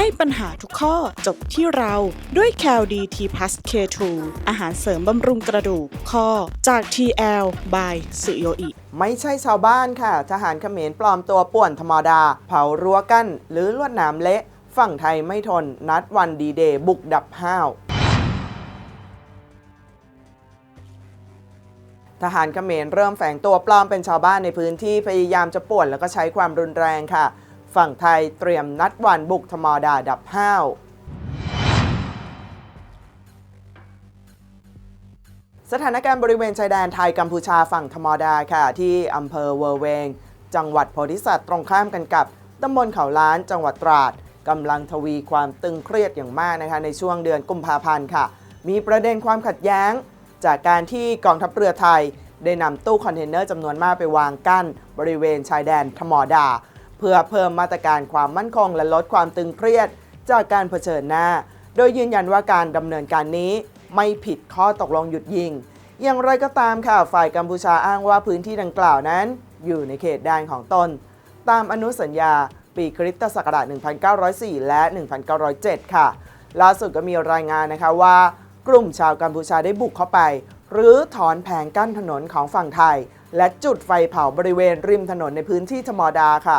ให้ปัญหาทุกข้อจบที่เราด้วย c a l d t p l u s K2 อาหารเสริมบำรุงกระดูกข้อจาก TL by สุโยอิไม่ใช่ชาวบ้านค่ะ ทหารเขมรปลอมตัวป่วนธรรมดา เผารั้วกั้น หรือลวดหนามเละ ฝั่งไทยไม่ทน นัดวันดีเดย์บุกดับห้าวทหารเขมรเริ่มแฝงตัวปลอมเป็นชาวบ้านในพื้นที่พยายามจะป่วนแล้วก็ใช้ความรุนแรงค่ะ ฝั่งไทยเตรียมนัดวันบุกธรรมดาดับห้าวสถานการณ์บริเวณชายแดนไทยกัมพูชาฝั่งธรรมดาค่ะ ที่อำเภอเวอร์เวง จังหวัดโพธิสัตว์ตรงข้ามกันกับตำบลเขาล้านจังหวัดตราดกำลังทวีความตึงเครียดอย่างมากนะคะในช่วงเดือนกุมภาพันธ์ค่ะ มีประเด็นความขัดแย้ง จากการที่กองทัพเรือไทย ได้นำตู้คอนเทนเนอร์จำนวนมากไปวางกั้น บริเวณชายแดนธมดา เพื่อเพิ่มมาตรการความมั่นคงและลดความตึงเครียดจากการเผชิญหน้า โดยยืนยันว่าการดำเนินการนี้ไม่ผิดข้อตกลงหยุดยิง อย่างไรก็ตามค่ะฝ่ายกัมพูชาอ้างว่าพื้นที่ดังกล่าวนั้น อยู่ในเขตแดนของตน ตามอนุสัญญา ปีคริสตศักราช 1904 และ 1907 ค่ะ ล่าสุดก็มีรายงานนะคะว่ากลุ่มชาวกัมพูชาได้บุกเข้าไป หรือถอนแผงกั้นถนนของฝั่งไทย และจุดไฟเผาบริเวณริมถนนในพื้นที่ธรรมดาค่ะ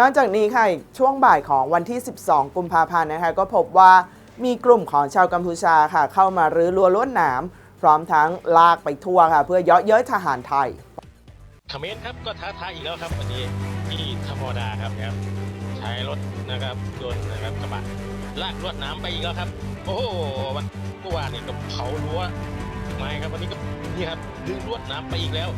นอกจากนี้ค่ะช่วงบ่ายของวันที่ 12 กุมภาพันธ์นะคะก็พบว่ามีกลุ่มของชาวกัมพูชาค่ะ เข้ามารื้อรั้วลวดหนาม พร้อมทั้งลากไปทั่วค่ะ เพื่อเยาะเย้ยทหารไทยเขมรครับก็ท้าทายอีกแล้วครับวันนี้ที่ธรรมดาครับครับ ใช้รถนะครับยนต์นะครับกระบะลากลวดน้ำไปอีกแล้วครับ โอ้โหวันเมื่อวานนี่ก็เผารั้วไม้ครับวันนี้ก็นี่ครับดึงลวดน้ำไปอีกแล้ว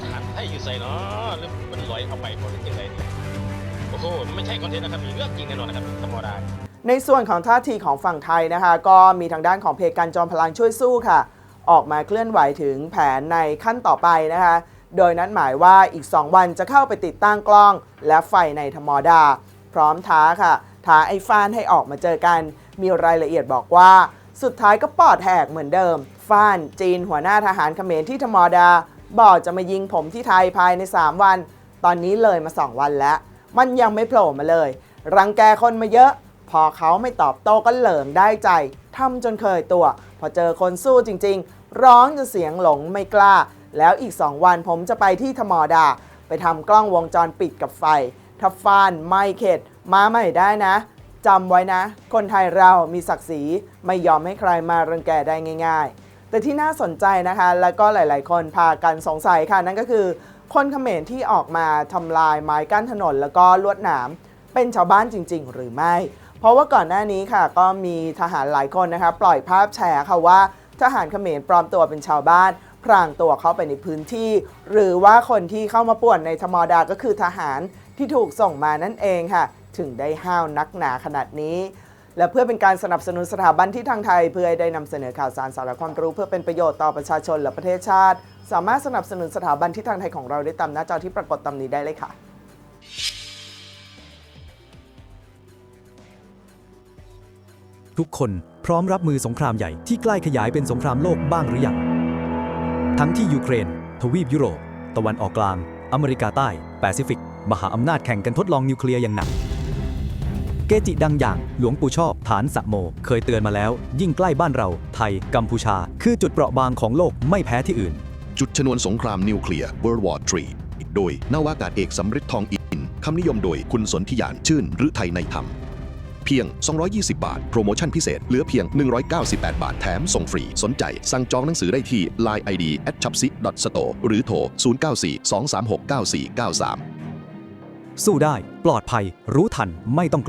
ทหารไทยอยู่ใส่เนาะหรือมันลอยเอาไปคนที่ไหนเนี่ย โหไม่ใช่คอนเทนต์นะครับมีเรื่องจริงแน่นอนนะครับธรรมดาในส่วนของท่าทีของฝั่งไทยนะคะ ก็มีทางด้านของเพจการจอมพลังช่วยสู้ค่ะ ออกมาเคลื่อนไหวถึงแผนในขั้นต่อไปนะคะ โดยนัดหมายว่าอีก 2 วันจะเข้าไปติดตั้งกล้อง และไฟในธรรมดา พร้อมท้าค่ะ ท้าไอ้ฟานให้ออกมาเจอกัน มีรายละเอียดบอกว่า สุดท้ายก็ปอดแหกเหมือนเดิมฟานจีนหัวหน้าทหารเขมรที่ธรรมดาบอกจะมายิงผมที่ไทยภายใน 3 วัน ตอนนี้เลยมา 2 วันแล้ว มันยังไม่โผล่มาเลย รังแกคนมาเยอะ พอเขาไม่ตอบโต้ก็เหลิงได้ใจทำจนเคยตัว พอเจอคนสู้จริง ๆ ร้องจนเสียงหลงไม่กล้า แล้วอีก2วันผมจะไปที่ธรรดา ไปทำกล้องวงจรปิดกับไฟถ้าฟานไม่เข็ดมาใหม่ได้นะจำไว้นะ คนไทยเรามีศักดิ์ศรีไม่ยอมให้ใครมารังแกได้ง่าย ๆ แต่ที่น่าสนใจนะคะ แล้วก็หลาย ๆ คนพากันสงสัยค่ะ นั่นก็คือคนเขมรที่ออกมาทำลายไม้กั้นถนน แล้วก็ลวดหนามเป็นชาวบ้านจริง ๆ หรือไม่ เพราะว่าก่อนหน้านี้ค่ะ ก็มีทหารหลายคนนะคะ ปล่อยภาพแชร์ค่ะว่าทหารเขมรปลอมตัวเป็นชาวบ้านพรางตัวเข้าไปในพื้นที่ หรือว่าคนที่เข้ามาป่วนในธรรมดาก็คือทหารที่ถูกส่งมานั่นเองค่ะ ถึงได้ห้าวนักหนาขนาดนี้ และเพื่อเป็นการสนับสนุนสถาบันที่ทางไทย เพื่อให้ได้นำเสนอข่าวสารสาระความรู้ เพื่อเป็นประโยชน์ต่อประชาชนและประเทศชาติ สามารถสนับสนุนสถาบันที่ทางไทยของเราได้ตามหน้าจอที่ปรากฏตามนี้ได้เลยค่ะทุกคนพร้อมรับมือสงครามใหญ่ที่ใกล้ขยายเป็นสงครามโลกบ้างหรือยัง ทั้งที่ยูเครน ทวีปยุโรป ตะวันออกกลาง อเมริกาใต้ แปซิฟิก มหาอำนาจแข่งกันทดลองนิวเคลียร์อย่างหนัก เกจิดังอย่างหลวงปู่ชอบฐานสะโม เคยเตือนมาแล้ว ยิ่งใกล้บ้านเรา ไทย กัมพูชา คือจุดเปราะบางของโลกไม่แพ้ที่อื่น จุดชนวนสงครามนิวเคลียร์ World War III โดยนาวากาศเอกสำริดทองอินคำนิยมโดยคุณสนธิยานชื่นหรือไทยในธรรม เพียง 220 บาท โปรโมชั่นพิเศษ เหลือเพียง 198 บาท แถมส่งฟรี สนใจ สั่งจองหนังสือได้ที่ Line ID at c h a p s i store หรือโทร 094 236 9493 สู้ได้ ปลอดภัย รู้ทัน ไม่ต้องกลัว